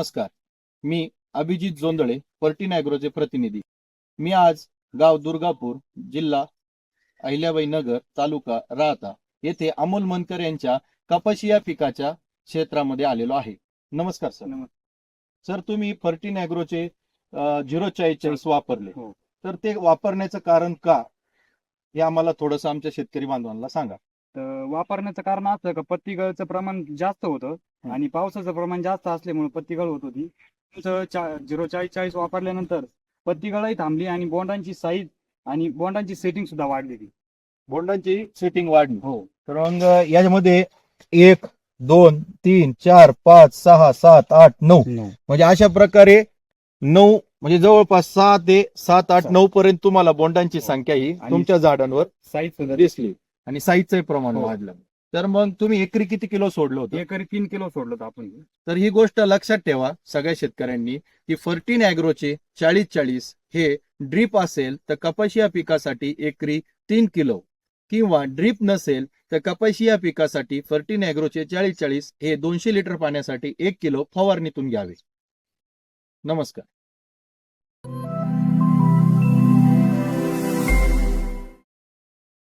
नमस्कार. मी अभिजित जोंदळे पर्टीन ॲग्रोचे प्रतिनिधी. मी आज गाव दुर्गापूर जिल्हा अहिल्याबाई नगर तालुका राहता. येथे अमोल मनकर यांच्या कपाशी या पिकाच्या क्षेत्रामध्ये आलेलो आहे. नमस्कार सर. सर तुम्ही फर्टीन ॲग्रोचे झिरो चाळीस वापरले. हो. तर ते वापरण्याचं कारण का? हे आम्हाला थोडंसं आमच्या शेतकरी बांधवांना सांगा. वापरण्याचं कारण असं का? पत्तीगळचं प्रमाण जास्त होतं. आणि पावसाचं प्रमाण जास्त असल्यामुळे पत्तीगळ होत होती. झिरो चाळीस चाळीस वापरल्यानंतर पत्तीगळही थांबली आणि बोंडांची साईज आणि बोंडांची सेटिंग सुद्धा वाढलेली बोंडांची सेटिंग वाढली. हो. तर मग याच्यामध्ये एक दोन तीन चार पाच सहा सात आठ नऊ. म्हणजे अशा प्रकारे नऊ म्हणजे जवळपास सहा ते सात आठ. नऊ पर्यंत तुम्हाला बोंडांची हो. संख्या ही तुमच्या झाडांवर साईज सुद्धा दिसली. आणि साईजचंही प्रमाण हो. वाढलं. तर मग तुम्ही एकरी किती किलो सोडलं होतं? एकरी तीन किलो सोडलं होतं आपण. तर ही गोष्ट लक्षात ठेवा सगळ्या शेतकऱ्यांनी की फर्टीन ॲग्रोचे चाळीस चाळीस हे ड्रीप असेल तर कपाशी या पिकासाठी एकरी तीन किलो. किंवा ड्रीप नसेल तर कपाशी या पिकासाठी फर्टीन ॲग्रोचे चाळीस चाळीस हे दोनशे लिटर पाण्यासाठी एक किलो फवारणीतून घ्यावे. नमस्कार.